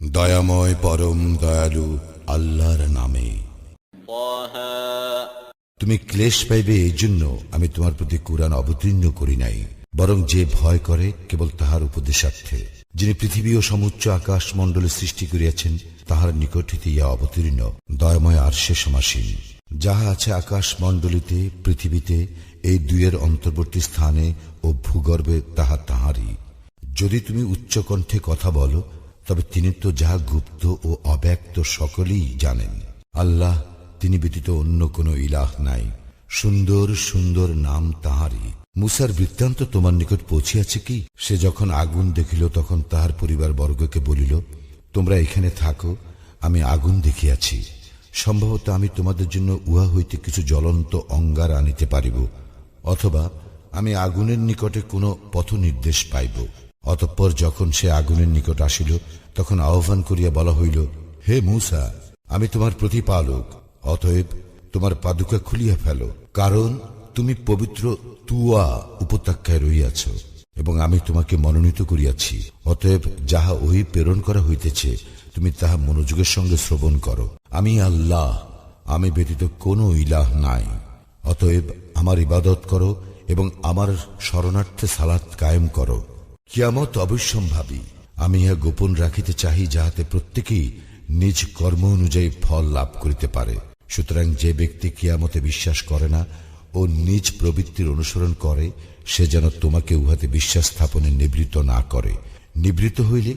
দয়াময় পরম দয়ালু আল্লাহর নামে। তুমি ক্লেশ পাইবে এই জন্য আমি তোমার প্রতি কোরআন অবতীর্ণ করি নাই বরং যে ভয় করে কেবল তাহার উপদেশার্থে। যিনি পৃথিবী ও সমুচ্চ আকাশ মণ্ডলে সৃষ্টি করিয়াছেন তাহার নিকট হইতে ইয়া অবতীর্ণ দয়াময় আর্শে সমাসীন। যাহা আছে আকাশ মণ্ডলিতে পৃথিবীতে এই দুইয়ের অন্তর্বর্তী স্থানে ও ভূগর্ভে তাহা তাহারই। যদি তুমি উচ্চকণ্ঠে কথা বলো তবে তিনি তো যাহা গুপ্ত ও অব্যক্ত সকলেই জানেন। আল্লাহ, তিনি ব্যতীত অন্য কোনো ইলাহ নাই। সুন্দর সুন্দর নাম তাহারই। মুসার বৃত্তান্ত তোমার নিকট পৌঁছিয়াছে কি? সে যখন আগুন দেখিল, তখন তাহার পরিবার বর্গকে বলিল, তোমরা এখানে থাকো, আমি আগুন দেখিয়াছি। সম্ভবত আমি তোমাদের জন্য উহা হইতে কিছু জ্বলন্ত অঙ্গার আনিতে পারিব, অথবা আমি আগুনের নিকটে কোনো পথ নির্দেশ পাইব। অতঃপর যখন সে আগুনের নিকট আসিল, তখন আহ্বান করিয়া বলা হইল, হে মূসা, আমি তোমার প্রতিপালক, অতএব তোমার পাদুকা খুলিয়া ফেলো, কারণ তুমি পবিত্র তুয়া উপত্যকায় রইয়াছ এবং আমি তোমাকে মনোনীত করিয়াছি। অতএব যাহা ওই প্রেরণ করা হইতেছে, তুমি তাহা মনোযোগের সঙ্গে শ্রবণ করো। আমি আল্লাহ, আমি ব্যতীত কোনো ইলাহ নাই। অতএব আমার ইবাদত করো এবং আমার শরণার্থে সালাত কায়েম করো। কিয়ামত অবশ্যম্ভাবী। আমি ইহা গোপন রাখিতে চাহি যাহাতে প্রত্যেকেই নিজ কর্ম অনুযায়ী ফল লাভ করিতে পারে। সুতরাং যে ব্যক্তি কিয়ামতে বিশ্বাস করে না ও নিজ প্রবৃত্তির অনুসরণ করে, সে যেন তোমাকে উহাতে বিশ্বাস স্থাপনে নিবৃত না করে। নিবৃত হইলে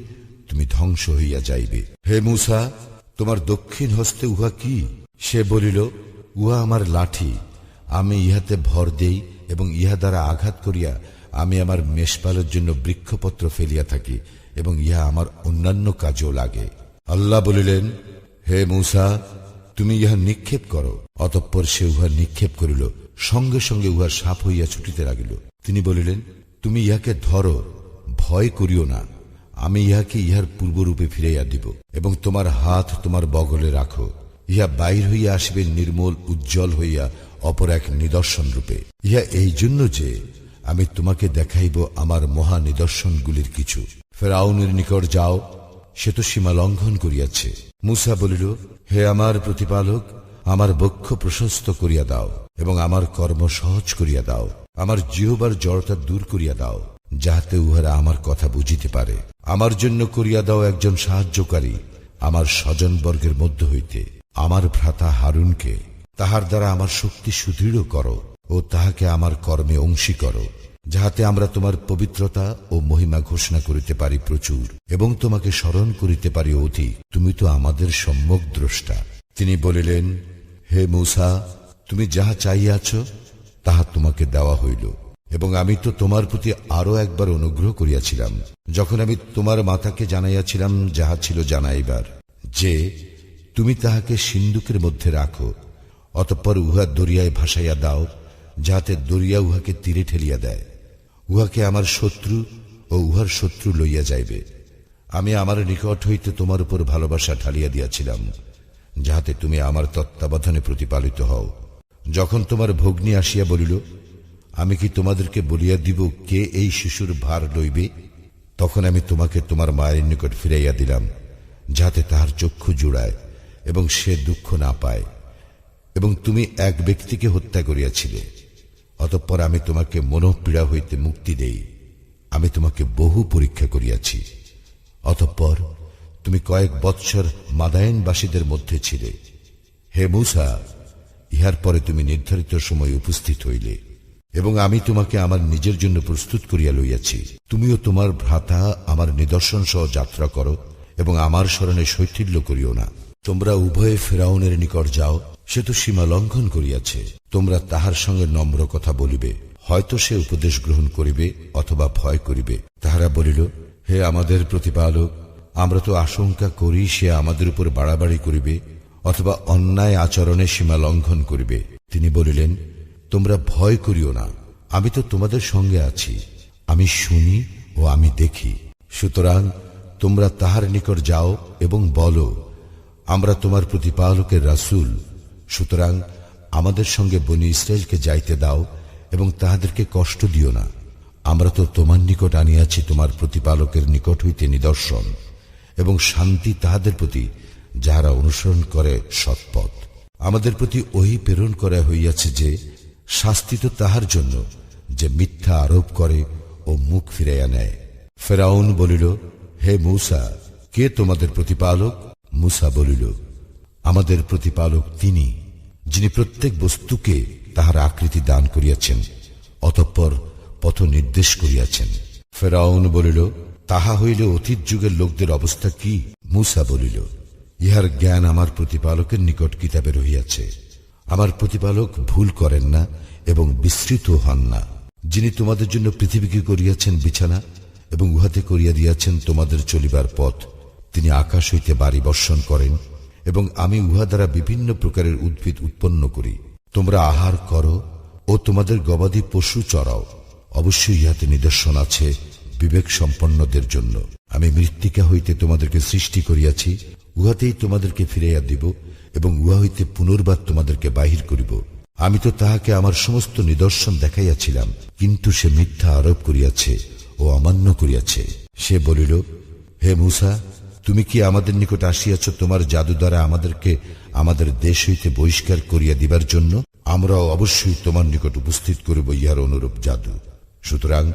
তুমি ধ্বংস হইয়া যাইবে। হে মূসা, তোমার দক্ষিণ হস্তে উহা কি? সে বলিল, উহা আমার লাঠি। আমি ইহাতে ভর দেই এবং ইহা দ্বারা আঘাত করিয়া আমি আমার মেষপালের জন্য বৃক্ষপত্র ফেলিয়া থাকি এবং ইহা আমার অন্যান্য কাজেও লাগে। আল্লাহ বলিলেন, হে মূসা, তুমি ইহা নিক্ষেপ করো। অতঃপর সে উহা নিক্ষেপ করিল, সঙ্গে সঙ্গে উহা সাপ হইয়া ছুটিতে লাগিল। তিনি বলিলেন, তুমি ইহাকে ধরো, ভয় করিও না। আমি ইহাকে ইহার পূর্বরূপে ফিরাইয়া দিব এবং তোমার হাত তোমার বগলে রাখো। ইহা বাইর হইয়া আসিবে নির্মল, উজ্জ্বল হইয়া অপর এক নিদর্শন রূপে। ইহা এই জন্য যে আমি তোমাকে দেখাইব আমার মহা নিদর্শনগুলির কিছু। ফেরাউনের নিকট যাও, সে তো সীমা লঙ্ঘন করিয়াছে। মুসা বলিল, হে আমার প্রতিপালক, আমার বক্ষ প্রশস্ত করিয়া দাও এবং আমার কর্ম সহজ করিয়া দাও। আমার জিহবার জড়তা দূর করিয়া দাও, যাহাতে উহারা আমার কথা বুঝিতে পারে। আমার জন্য করিয়া দাও একজন সাহায্যকারী, আমার স্বজনবর্গের মধ্য হইতে। আমার ভ্রাতা হারুনকে, তাহার দ্বারা আমার শক্তি সুদৃঢ় করো ও তাহাকে আমার কর্মে অংশী করো। যাহাতে আমরা তোমার পবিত্রতা ও মহিমা ঘোষণা করিতে পারি প্রচুর, এবং তোমাকে স্মরণ করিতে পারি অধিক। তুমি তো আমাদের সম্যক দ্রষ্টা। তিনি বলিলেন, হে মূসা, তুমি যাহা চাইয়াছ তাহা তোমাকে দেওয়া হইল। এবং আমি তো তোমার প্রতি আরও একবার অনুগ্রহ করিয়াছিলাম, যখন আমি তোমার মাতাকে জানাইয়াছিলাম, যাহা ছিল জানাইবার। যে, তুমি তাহাকে সিন্ধুকের মধ্যে রাখো, অতঃপর উহা দরিয়ায় ভাসাইয়া দাও, যাহাতে দরিয়া উহাকে তীরে ঠেলিয়া দেয়। উহাকে আমার শত্রু ও উহার শত্রু লইয়া যাইবে। আমি আমার নিকট হইতে তোমার উপর ভালোবাসা ঢালিয়া দিয়াছিলাম, যাহাতে তুমি আমার তত্ত্বাবধানে প্রতিপালিত হও। যখন তোমার ভগ্নী আসিয়া বলিল, আমি কি তোমাদেরকে বলিয়া দিব কে এই শিশুর ভার লইবে? তখন আমি তোমাকে তোমার মায়ের নিকট ফিরাইয়া দিলাম, যাহাতে তাহার চক্ষু জুড়ায় এবং সে দুঃখ না পায় এবং তুমি এক ব্যক্তিকে হত্যা করিয়াছিলে। অতঃপর আমি তোমাকে মনোপীড়া হইতে মুক্তি দেই। আমি তোমাকে বহু পরীক্ষা করিয়াছি। অতঃপর তুমি কয়েক বৎসর মাদায়নবাসীদের মধ্যে ছিলে। হে মূসা, ইহার পরে তুমি নির্ধারিত সময় উপস্থিত হইলে এবং আমি তোমাকে আমার নিজের জন্য প্রস্তুত করিয়া লইয়াছি। তুমিও তোমার ভ্রাতা আমার নিদর্শন সহ যাত্রা করো এবং আমার স্মরণে শৈথিল্য করিও না। তোমরা উভয়ে ফেরাউনের নিকট যাও সে তো সীমা লঙ্ঘন করিয়াছে। তোমরা তাহার সঙ্গে নম্র কথা বলিবে। হয়তো সে উপদেশ গ্রহণ করিবে অথবা ভয় করিবে। তাহারা বলিল, হে আমাদের প্রতিপালক, আমরা তো আশঙ্কা করি সে আমাদের উপর বাড়াবাড়ি করিবে অথবা অন্যায় আচরণে সীমা লঙ্ঘন করিবে। তিনি বলিলেন, তোমরা ভয় করিও না। আমি তো তোমাদের সঙ্গে আছি। আমি শুনি ও আমি দেখি। সুতরাং তোমরা তাহার নিকট যাও এবং বলো, আমরা তোমার প্রতিপালকের রাসূল। সুতরাং আমাদের সঙ্গে বনি ইসরায়েলকে যাইতে দাও এবং তাহাদেরকে কষ্ট দিও না। আমরা তো তোমার নিকট আনিয়াছি তোমার প্রতিপালকের নিকট হইতে নিদর্শন এবং শান্তি তাহাদের প্রতি, যাহারা অনুসরণ করে সৎপথ। আমাদের প্রতি ওহি প্রেরণ করা হইয়াছে যে, শাস্তি তো তাহার জন্য, যে মিথ্যা আরোপ করে ও মুখ ফিরাইয়া নেয়। ফেরাউন বলিল, হে মূসা, কে তোমাদের প্রতিপালক? মুসা বলিল, আমাদের প্রতিপালক তিনি। যিনি প্রত্যেক বস্তুকে তাহার আকৃতি দান করিয়াছেন, অতঃপর পথ নির্দেশ করিয়াছেন। ফেরাউন বলিল, তাহা হইলে অতীত যুগের লোকদের অবস্থা কি? মুসা বলিল, ইহার জ্ঞান আমার প্রতিপালকের নিকট কিতাবে রহিয়াছে। আমার প্রতিপালক ভুল করেন না এবং বিস্তৃত হন না। যিনি তোমাদের জন্য পৃথিবীকে করিয়াছেন বিছানা এবং উহাতে করিয়া দিয়াছেন তোমাদের চলিবার পথ, তিনি আকাশ হইতে বাড়ি বর্ষণ করেন এবং আমি উহা দ্বারা বিভিন্ন প্রকারের উদ্ভিদ উৎপন্ন করি। তোমরা আহার করো ও তোমাদের গবাদি পশু চড়াও। অবশ্যই ইহাতে নিদর্শন আছে বিবেক সম্পন্নদের জন্য। আমি মৃত্তিকা হইতে তোমাদেরকে সৃষ্টি করিয়াছি, উহাতেই তোমাদেরকে ফিরাইয়া দিব এবং উহা হইতে পুনর্বার তোমাদেরকে বাহির করিব। আমি তো তাহাকে আমার সমস্ত নিদর্শন দেখাইয়াছিলাম, কিন্তু সে মিথ্যা আরোপ করিয়াছে ও অমান্য করিয়াছে। সে বলিল, হে মুসা তুমি কি আমাদের নিকট আসিয়াছ তোমার জাদু দ্বারা আমাদেরকে আমাদের দেশ হইতে বহিষ্কার করিয়া দিবার জন্য? আমরাও অবশ্যই তোমার নিকট উপস্থিত করিব ইহার অনুরূপ জাদু। সুতরাং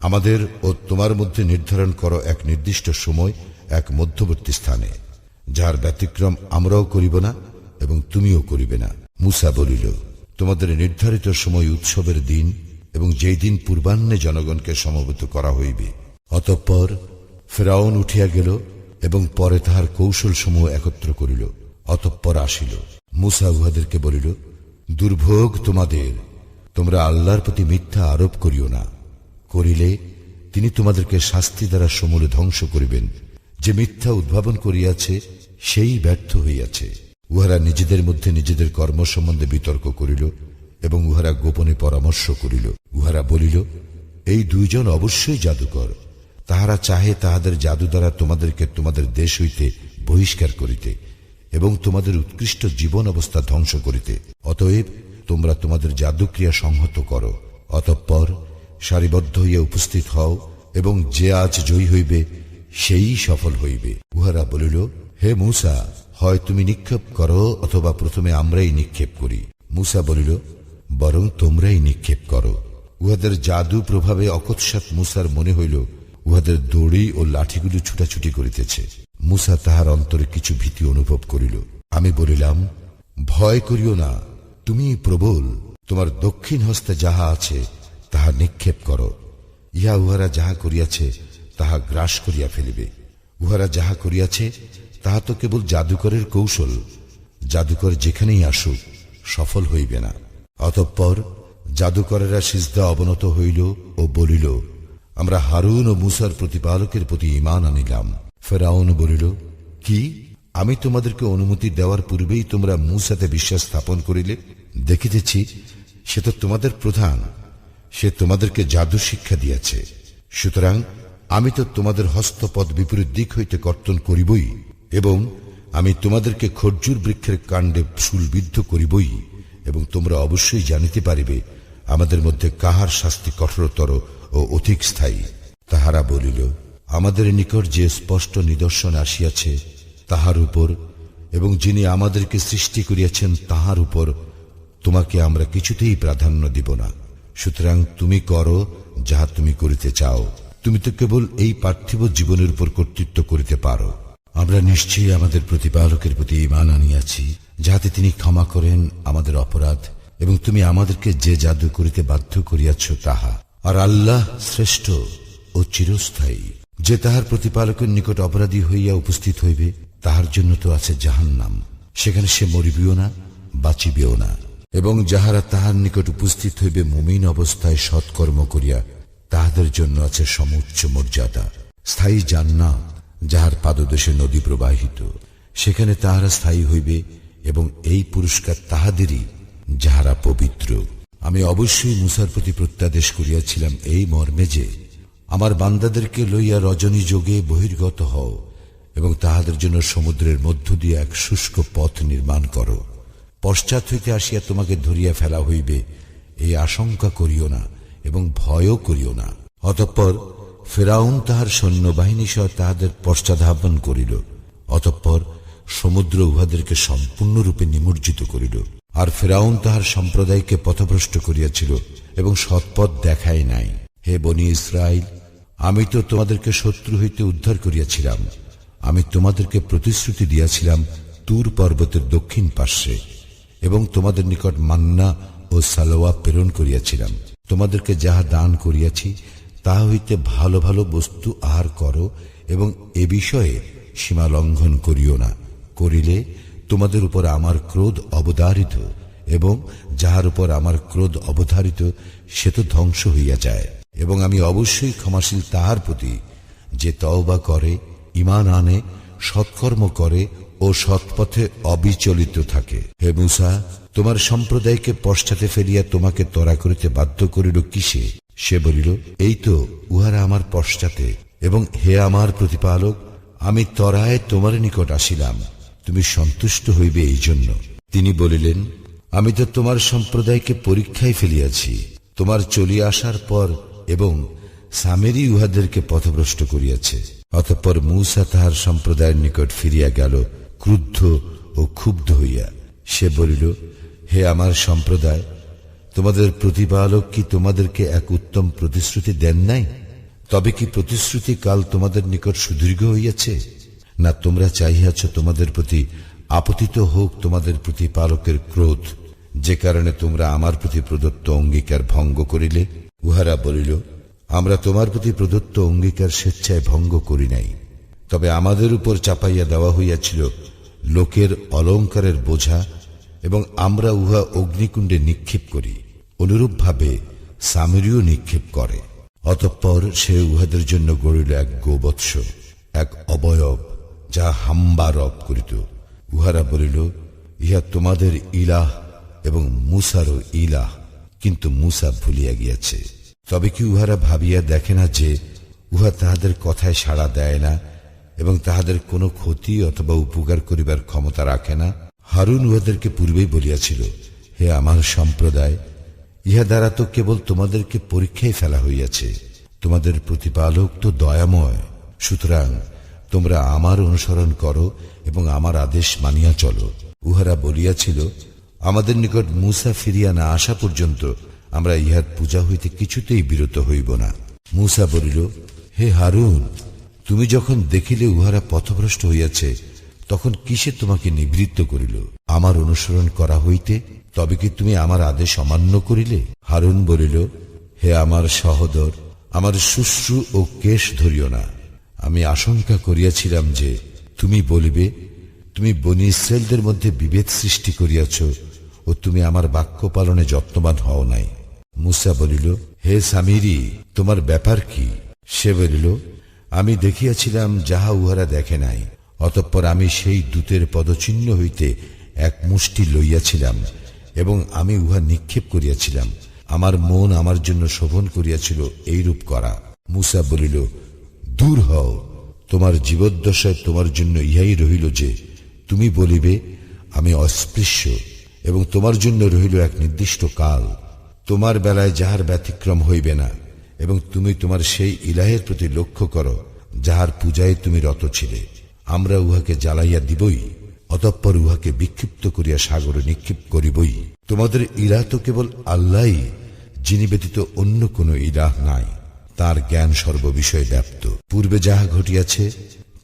আমাদের ও তোমার মধ্যে নির্ধারণ করো এক নির্দিষ্ট সময় এক মধ্যবর্তী স্থানে যার ব্যতিক্রম আমরাও করিব না এবং তুমিও করিবে না। মুসা বলিল, তোমাদের নির্ধারিত সময় উৎসবের দিন এবং যেই দিন পূর্বাহ্নে জনগণকে সমবেত করা হইবে। অতঃপর ফেরাউন উঠিয়া গেল এবং পরে তাহার কৌশল সমূহ একত্র করিল, অতঃপর আসিল। মুসা উহাদেরকে বলিল, দুর্ভোগ তোমাদের, তোমরা আল্লাহর প্রতি মিথ্যা আরোপ করিও না। করিলে তিনি তোমাদেরকে শাস্তি দ্বারা সমূলে ধ্বংস করিবেন। যে মিথ্যা উদ্ভাবন করিয়াছে, সেই ব্যর্থ হইয়াছে। উহারা নিজেদের মধ্যে নিজেদের কর্ম সম্বন্ধে বিতর্ক করিল এবং উহারা গোপনে পরামর্শ করিল। উহারা বলিল, এই দুইজন অবশ্যই জাদুকর। তাহারা চাহে তাহাদের জাদু দ্বারা তোমাদেরকে তোমাদের দেশ হইতে বহিষ্কার করিতে এবং তোমাদের উৎকৃষ্ট জীবন অবস্থা ধ্বংস করিতে। অতএব তোমরা তোমাদের জাদুক্রিয়া সংহত করো। অতঃপর সারিবদ্ধ হইয়া উপস্থিত হও এবং যে আজ জয়ী হইবে, সেই সফল হইবে। উহারা বলিল, হে মূসা, হয় তুমি নিক্ষেপ করো অথবা প্রথমে আমরাই নিক্ষেপ করি? মূসা বলিল, বরং তোমরাই নিক্ষেপ করো। উহাদের জাদু প্রভাবে অকৎসাত মুসার মনে হইল উহাদের দড়ি ও লাঠিগুলো ছুটাছুটি করিতেছে। মুসা তাহার অন্তরে কিছু ভীতি অনুভব করিল। আমি বলিলাম, ভয় করিও না, তুমি প্রবল। তোমার দক্ষিণ হস্তে যাহা আছে, তাহা নিক্ষেপ করো। ইহা উহারা যাহা করিয়াছে, তাহা গ্রাস করিয়া ফেলিবে। উহারা যাহা করিয়াছে, তাহা তো কেবল জাদুকরের কৌশল। জাদুকর যেখানেই আসুক, সফল হইবে না। অতঃপর জাদুকরেরা সিজদা অবনত হইল ও বলিল আমরা হারুন ও মুসার প্রতিপালকের প্রতি ইমান আনিলাম। ফেরাউন বলিল, কি? আমি তোমাদেরকে অনুমতি দেওয়ার পূর্বেই তোমরা মুসাতে বিশ্বাস স্থাপন করিলে? দেখিতেছি, সে তো তোমাদের প্রধান। সে তোমাদেরকে জাদু শিক্ষা দিয়াছে। সুতরাং আমি তো তোমাদের হস্তপদ বিপরীত দিক হইতে কর্তন করিবই এবং আমি তোমাদেরকে খরজুর বৃক্ষের কাণ্ডে শুলবিদ্ধ করিবই এবং তোমরা অবশ্যই জানিতে পারিবে, আমাদের মধ্যে কাহার শাস্তি কঠোরতর ও অধিক স্থায়ী। তাহারা বলিল, আমাদের নিকট যে স্পষ্ট নিদর্শন আসিয়াছে, তাহার উপর, এবং যিনি আমাদেরকে সৃষ্টি করিয়াছেন, তাহার উপর তোমাকে আমরা কিছুতেই প্রাধান্য দিব না। সুতরাং তুমি করো যাহা তুমি করিতে চাও। তুমি তো কেবল এই পার্থিব জীবনের উপর কর্তৃত্ব করিতে পারো। আমরা নিশ্চয়ই আমাদের প্রতিপালকের প্রতি ইমান আনিয়াছি, যাহাতে তিনি ক্ষমা করেন আমাদের অপরাধ, এবং তুমি আমাদেরকে যে জাদু করিতে বাধ্য করিয়াছ তাহা। আর আল্লাহ শ্রেষ্ঠ ও চিরস্থায়ী। যে তাহার প্রতিপালকের নিকট অপরাধী হইয়া উপস্থিত হইবে, তাহার জন্য তো আছে জাহান্নাম। সেখানে সে মরিবিও না, বাঁচিবেও না। এবং যাহারা তাহার নিকট উপস্থিত হইবে মুমিন অবস্থায় সৎকর্ম করিয়া, তাহাদের জন্য আছে সমুচ্চ মর্যাদা। স্থায়ী জান্নাত, যাহার পাদদেশে নদী প্রবাহিত। সেখানে তাহারা স্থায়ী হইবে এবং এই পুরস্কার তাহাদেরই, যাহারা পবিত্র। আমি অবশ্যই মুসার প্রতি প্রত্যাদেশ করিয়াছিলাম এই মর্মে যে, আমার বান্দাদেরকে লইয়া রজনী যোগে বহির্গত হও এবং তাহাদের জন্য সমুদ্রের মধ্য দিয়ে এক শুষ্ক পথ নির্মাণ করো। পশ্চাৎ হইতে আসিয়া তোমাকে ধরিয়া ফেলা হইবে, এই আশঙ্কা করিও না এবং ভয়ও করিও না। অতঃপর ফেরাউন তাহার সৈন্যবাহিনী সহ তাহাদের পশ্চাধাবন করিল। অতঃপর সমুদ্র উহাদেরকে সম্পূর্ণরূপে নিমজ্জিত করিল। আর ফেরাউন তাহার সম্প্রদায়কে পথভ্রষ্ট করিয়াছিল এবং সৎপথ দেখায় নাই। হে বনি ইসরায়েল আমি তো তোমাদেরকে শত্রু হইতে উদ্ধার করিয়াছিলাম। আমি তোমাদেরকে প্রতিশ্রুতি দিয়াছিলাম তুর পর্বতের দক্ষিণ পার্শ্বে এবং তোমাদের নিকট মান্না ও সালোয়া প্রেরণ করিয়াছিলাম। তোমাদেরকে যাহা দান করিয়াছি, তাহা হইতে ভালো ভালো বস্তু আহার করো এবং এ বিষয়ে সীমা লঙ্ঘন করিও না। করিলে তোমাদের উপর আমার ক্রোধ অবধারিত এবং যাহার উপর আমার ক্রোধ অবধারিত, সে তো ধ্বংস হইয়া যায়। এবং আমি অবশ্যই ক্ষমাশীল তাহার প্রতি যে তওবা করে ইমান আনে, সৎকর্ম করে ও সৎপথে অবিচলিত থাকে। হে মুসা, তোমার সম্প্রদায়কে পশ্চাতে ফেলিয়া তোমাকে তরা করিতে বাধ্য করিল কিসে? সে বলিল, এই তো উহারা আমার পশ্চাতে। এবং হে আমার প্রতিপালক, আমি তরায় তোমার নিকট আসিলাম। তুমি সন্তুষ্ট হইবে এই জন্য তিনি বলিলেন, আমি তো তোমার সম্প্রদায়কে পরীক্ষায় ফেলিয়াছি। তোমার চলিয়া আসার পর এবং সামেরি উহাদেরকে পথভ্রষ্ট করিয়াছে। অতঃপর মূসা তাহার সম্প্রদায়ের নিকট ফিরিয়া গেল, ক্রুদ্ধ ও ক্ষুব্ধ হইয়া। সে বলিল, হে আমার সম্প্রদায়, তোমাদের প্রতিপালক কি তোমাদেরকে এক উত্তম প্রতিশ্রুতি দেন নাই? তবে কি প্রতিশ্রুতি কাল তোমাদের নিকট সুদীর্ঘ হইয়াছে? না তোমরা চাহিয়াছ তোমাদের প্রতি আপতিত হোক তোমাদের প্রতিপালকের ক্রোধ। যে কারণে তোমরা আমার প্রতি প্রদত্ত অঙ্গীকার ভঙ্গ করিলে, উহারা বলিল, আমরা তোমার প্রতি প্রদত্ত অঙ্গীকার স্বেচ্ছায় ভঙ্গ করি নাই। তবে আমাদের উপর চাপাইয়া দেওয়া হইয়াছিল লোকের অলঙ্কারের বোঝা এবং আমরা উহা অগ্নিকুণ্ডে নিক্ষেপ করি, অনুরূপভাবে সামেরীয় নিক্ষেপ করে। অতঃপর সে উহাদের জন্য গড়িল এক গোবৎস, এক অবয়ব। যা হাম্বা রব করিত। উহারা বলিল, ইহা তোমাদের ইলাহ এবং মুসারও ইলাহ, কিন্তু মুসা ভুলিয়া গিয়াছে। তবে কি উহারা ভাবিয়া দেখে না যে, উহা তাহাদের কথায় সাড়া দেয় না এবং তাহাদের কোনো ক্ষতি অথবা উপকার করিবার ক্ষমতা রাখে না? হারুন উহাদেরকে পূর্বেই বলিয়াছিল, হে আমার সম্প্রদায়, ইহা দ্বারা তো কেবল তোমাদেরকে পরীক্ষায় ফেলা হইয়াছে। তোমাদের প্রতিপালক তো দয়াময়। সুতরাং তোমরা আমার অনুসরণ করো এবং আমার আদেশ মানিয়া চলো। উহারা বলিয়াছিল, আমাদের নিকট মুসা ফিরিয়া না আসা পর্যন্ত আমরা ইহার পূজা হইতে কিছুতেই বিরত হইব না। মুসা বলিল, হে হারুন, তুমি যখন দেখিলে উহারা পথভ্রষ্ট হইয়াছে, তখন কিসে তোমাকে নিবৃত্ত করিল? আমার অনুসরণ করা হইতে তবে কি তুমি আমার আদেশ অমান্য করিলে? হারুন বলিল, হে আমার সহদর, আমার শুশ্রু ও কেশ ধরিও না। আমি আশঙ্কা করিয়াছিলাম যে তুমি বলিবে, তুমি বনি ইসরায়েলদের মধ্যে বিভেদ সৃষ্টি করিয়াছ ও তুমি আমার বাক্য পালনে যত্নবান হও নাই। মুসা বলিল, হে সামিরি, তোমার ব্যাপার কি? সে বলিল, আমি দেখিয়াছিলাম যাহা উহারা দেখে নাই, অতঃপর আমি সেই দূতের পদচিহ্ন হইতে এক মুষ্টি লইয়াছিলাম এবং আমি উহা নিক্ষেপ করিয়াছিলাম। আমার মন আমার জন্য শোভন করিয়াছিল এইরূপ করা। মুসা বলিল দূর হও। তোমার জীবদ্দশায় তোমার জন্য ইহাই রহিল যে, তুমি বলিবে, আমি অস্পৃশ্য এবং তোমার জন্য রহিল এক নির্দিষ্ট কাল। তোমার বেলায় যাহার ব্যতিক্রম হইবে না এবং তুমি তোমার সেই ইলাহের প্রতি লক্ষ্য করো, যাহার পূজায় তুমি রত ছিলে। আমরা উহাকে জ্বালাইয়া দিবই, অতঃপর উহাকে বিক্ষিপ্ত করিয়া সাগরে নিক্ষেপ করিবই। তোমাদের ইলাহ তো কেবল আল্লাহই, যিনি ব্যতীত অন্য কোন ইলাহ নাই। তার জ্ঞান সর্ববিষয়ে ব্যাপ্ত। পূর্বে যাহা ঘটিয়াছে,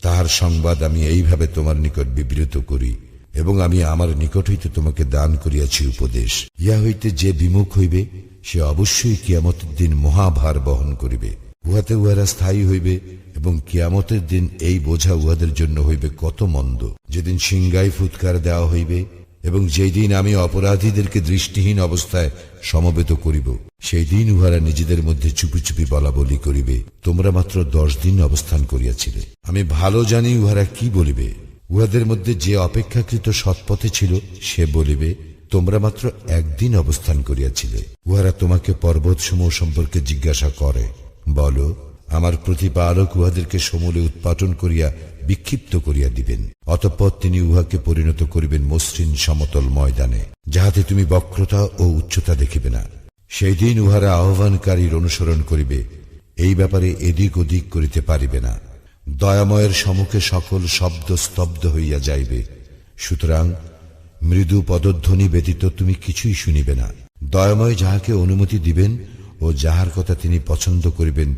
তাহার সংবাদ আমি এইভাবে তোমার নিকট বিবৃত করি এবং আমি আমার নিকট হইতে তোমাকে দান করিয়াছি উপদেশ। ইহা হইতে যে বিমুখ হইবে, সে অবশ্যই কিয়ামতের দিন মহাভার বহন করিবে। উহাতে উহারা স্থায়ী হইবে এবং কিয়ামতের দিন এই বোঝা উহাদের জন্য হইবে কত মন্দ। যেদিন সিংগাই ফুৎকার দেওয়া হইবে এবং যেই দিন আমি অপরাধীদেরকে দৃষ্টিহীন অবস্থায় সমবেত করিব, সেই দিন উহারা নিজেদের মধ্যে চুপি চুপি বলা বলি করিবে। তোমরা মাত্র দশ দিন অবস্থান করিয়াছিলে। আমি ভালো জানি উহারা কি বলিবে। উহাদের মধ্যে যে অপেক্ষাকৃত সৎপথে ছিল, সে বলিবে, তোমরা মাত্র একদিন অবস্থান করিয়াছিলে। উহারা তোমাকে পর্বতসমূহ সম্পর্কে জিজ্ঞাসা করে। বলো, আমার প্রতিপালক উহাদেরকে সমূলে উৎপাটন করিয়া বিক্ষিপ্ত করিয়া দিবেন। অতঃপর তিনি উহাকে পরিণত করিবেন মসৃণ সমতল ময়দানে, যাহাতে তুমি বক্রতা ও উচ্চতা দেখিবে না। সেই দিন উহারা আহ্বানকারীর অনুসরণ করিবে, এই ব্যাপারে এদিক ওদিক করিতে পারিবে না। দয়াময়ের সম্মুখে সকল শব্দ স্তব্ধ হইয়া যাইবে। সুতরাং মৃদু পদধ্বনি ব্যতীত তুমি কিছুই শুনিবে না। দয়াময় যাহাকে অনুমতি দিবেন ও যাহার কথা তিনি পছন্দ করিবেন,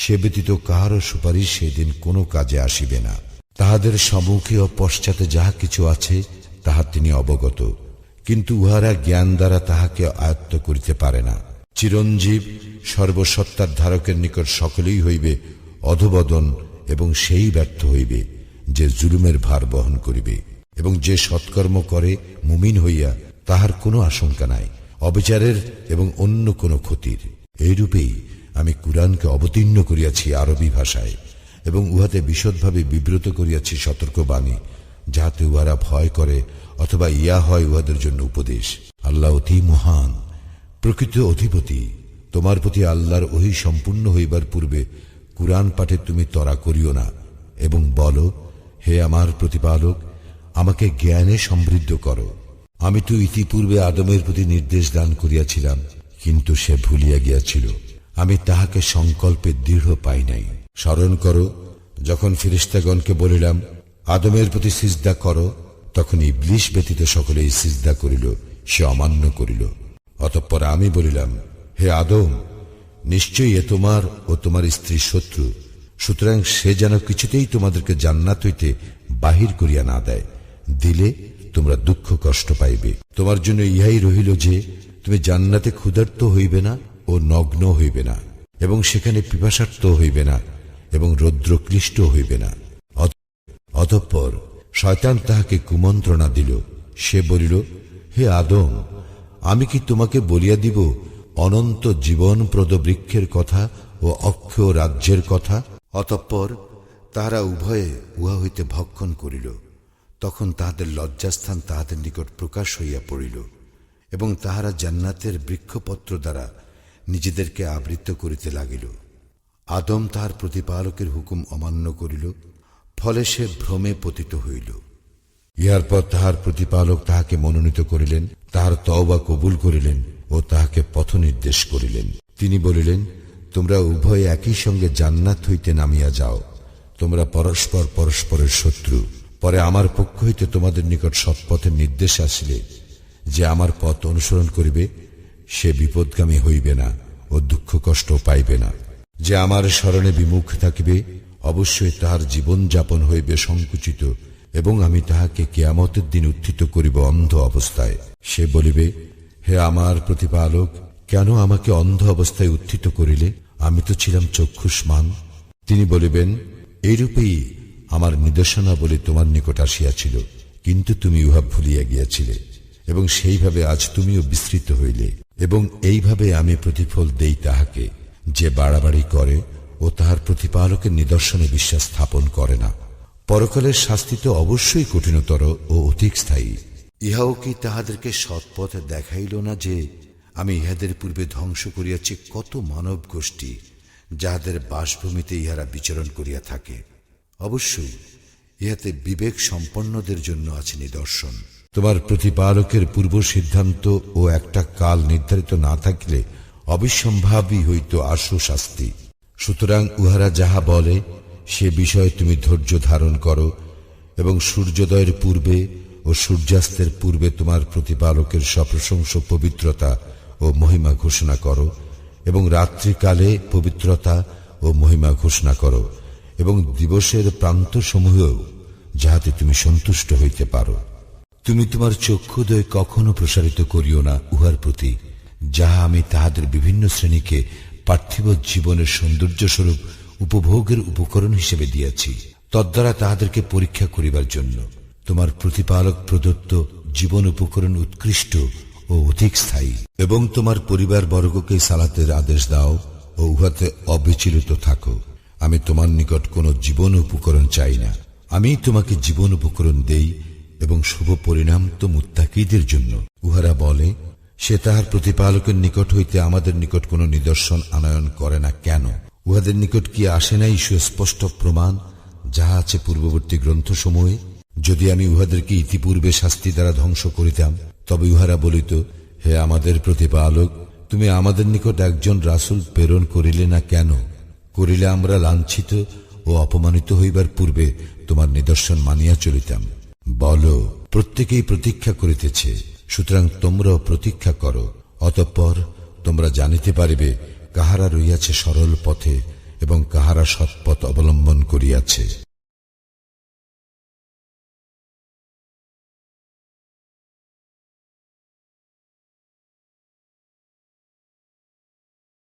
সে ব্যতীত কাহারও সুপারিশ সেদিন কোনো কাজে আসিবে না। তাহাদের সম্মুখে ও পশ্চাতে যাহা কিছু আছে, তাহা তিনি অবগত। কিন্তু উহারা জ্ঞান দ্বারা তাহাকে আয়ত্ত করিতে পারে না। চিরঞ্জীব সর্বসত্তার ধারকের নিকট সকলেই হইবে অধবদন এবং সেই ব্যর্থ হইবে, যে জুলুমের ভার বহন করিবে। এবং যে সৎকর্ম করে মুমিন হইয়া, তাহার কোনো আশঙ্কা নাই, অবিচারের এবং অন্য কোনো ক্ষতির। এইরূপেই আমি কুরআনকে অবতীর্ণ করিয়াছি আরবি ভাষায়। এবং উহাতে বিশদভাবে বিব্রত করিয়াছি সতর্কবাণী, যাহাতে উহারা ভয় করে অথবা ইয়া হয় উহাদের জন্য উপদেশ। আল্লাহ অতি মহান, প্রকৃত অধিপতি। তোমার প্রতি আল্লাহর ওহি সম্পূর্ণ হইবার পূর্বে কুরআন পাঠে তুমি তরা করিও না এবং বলো, হে আমার প্রতিপালক, আমাকে জ্ঞানে সমৃদ্ধ করো। আমি তো ইতিপূর্বে আদমের প্রতি নির্দেশ দান করিয়াছিলাম, কিন্তু সে ভুলিয়া গিয়াছিল। আমি তাহাকে সংকল্পে দৃঢ় পাই নাই। স্মরণ করো, যখন ফিরিস্তাগণকে বলিলাম, আদমের প্রতি সিজদা করো, তখন ইবলিশ ব্যতীত সকলেই সিজদা করিল, সে অমান্য করিল। অতঃপর আমি বলিলাম, হে আদম, নিশ্চয়ই এ তোমার ও তোমার স্ত্রীর শত্রু। সুতরাং সে যেন কিছুতেই তোমাদেরকে জান্নাত হইতে বাহির করিয়া না দেয়। দিলে তোমরা দুঃখ কষ্ট পাইবে। তোমার জন্য ইহাই রহিল যে, তুমি জান্নাতে ক্ষুধার্ত হইবে না ও নগ্ন হইবে না, এবং সেখানে পিপাসার্থ হইবে না। এবং রৌদ্র রৌদ্রক্লিষ্ট হইবে না। অতঃপর শয়তান তাহাকে কুমন্ত্রণা দিল। সে বলিল, হে আদম, আমি কি তোমাকে বলিয়া দিব অনন্ত জীবনপ্রদ বৃক্ষের কথা ও অক্ষয় রাজ্যের কথা? অতঃপর তাহারা উভয়ে উহা হইতে ভক্ষণ করিল। তখন তাহাদের লজ্জাস্থান তাহাদের নিকট প্রকাশ হইয়া পড়িল এবং তাহারা জান্নাতের বৃক্ষপত্র দ্বারা নিজেদেরকে আবৃত করিতে লাগিল। আদম তাহার প্রতিপালকের হুকুম অমান্য করিল, ফলে সে ভ্রমে পতিত হইল। ইহার পর তাহার প্রতিপালক তাহাকে মনোনীত করিলেন, তাহার তওবা কবুল করিলেন ও তাহাকে পথ নির্দেশ করিলেন। তিনি বলিলেন, তোমরা উভয়ে একই সঙ্গে জান্নাত হইতে নামিয়া যাও। তোমরা পরস্পর পরস্পরের শত্রু। পরে আমার পক্ষ হইতে তোমাদের নিকট সৎপথের নির্দেশ আসিলে। যে আমার পথ অনুসরণ করিবে, সে বিপদগামী হইবে না ও দুঃখ কষ্ট পাইবে না। যে আমার স্মরণে বিমুখ থাকিবে, অবশ্যই তাহার জীবন যাপন হইবে সংকুচিত, এবং আমি তাহাকে কেয়ামতের দিন উত্থিত করিব অন্ধ অবস্থায়। সে বলিবে, হে আমার প্রতিপালক, কেন আমাকে অন্ধ অবস্থায় উত্থিত করিলে? আমি তো ছিলাম চক্ষুষ্মান। তিনি বলিবেন, এইরূপেই আমার নির্দেশনা বলে তোমার নিকট আসিয়াছিল, কিন্তু তুমি উহা ভুলিয়া গিয়াছিলে, এবং সেইভাবে আজ তুমিও বিস্তৃত হইলে, এবং এইভাবে আমি প্রতিফল দেই তাহাকে। যে বাড়াবাড়ি করে ও তাহার প্রতিপালকের নিদর্শনে বিশ্বাস স্থাপন করে না। পরকালের শাস্তি তো অবশ্যই কঠিনতর ও অধিক স্থায়ী। ইহাও কি তাহাদেরকে সৎপথ দেখাইল না যে আমি ইহাদের পূর্বে ধ্বংস করিয়াছি কত মানব গোষ্ঠী, যাহাদের বাসভূমিতে ইহারা বিচরণ করিয়া থাকে। অবশ্যই ইহাতে বিবেক সম্পন্নদের জন্য আছে নিদর্শন। তোমার প্রতিপালকের পূর্ব সিদ্ধান্ত ও একটা কাল নির্ধারিত না থাকিলে অবিসম্ভাবী হইত আশু শাস্তি। সুতরাং উহারা যাহা বলে, সে বিষয়ে তুমি ধৈর্য ধারণ করো এবং সূর্যোদয়ের পূর্বে ও সূর্যাস্তের পূর্বে তোমার প্রতিপালকের সপ্রশংস পবিত্রতা ও মহিমা ঘোষণা করো এবং রাত্রিকালে পবিত্রতা ও মহিমা ঘোষণা করো এবং দিবসের প্রান্তসমূহেও যাহাতে তুমি সন্তুষ্ট হইতে পারো। তুমি তোমার চক্ষুদয় কখনো প্রসারিত করিও না উহার প্রতি। যাহা আমি তাহাদের বিভিন্ন শ্রেণীকে পার্থিব জীবনের সৌন্দর্য স্বরূপ উপভোগের উপকরণ হিসেবে দিয়াছি, তদ্বারা তাহাদেরকে পরীক্ষা করিবার জন্য। তোমার প্রতিপালক প্রদত্ত জীবন উপকরণ উৎকৃষ্ট ও অধিক স্থায়ী, এবং তোমার পরিবার বর্গকে সালাতের আদেশ দাও ও উহাতে অবিচলিত থাকো। আমি তোমার নিকট কোনো জীবন উপকরণ চাই না। আমি তোমাকে জীবন উপকরণ দেই এবং শুভ পরিণাম তো মুত্তাকিদের জন্য। উহারা বলে সে তাহার প্রতিপালকের নিকট হইতে আমাদের নিকট কোনো নিদর্শন আনয়ন করে না কেন? উহাদের নিকট কি আসে নাই সুস্পষ্ট প্রমাণ, যাহা আছে পূর্ববর্তী গ্রন্থসমূহে? যদি আমি উহাদেরকে ইতিপূর্বে শাস্তি দ্বারা ধ্বংস করিতাম, তবে উহারা বলিত, হে আমাদের প্রতিপালক, তুমি আমাদের নিকট একজন রাসূল প্রেরণ করিলে না কেন? করিলে আমরা লাঞ্ছিত ও অপমানিত হইবার পূর্বে তোমার নিদর্শন মানিয়া চলিতাম। বলো, প্রত্যেকেই প্রতীক্ষা করিতেছে। সুতরাং তোমরাও প্রতীক্ষা করো, অতঃপর তোমরা জানিতে পারিবে কাহারা রইয়াছে সরল পথে এবং কাহারা সৎপথ অবলম্বন করিয়াছে।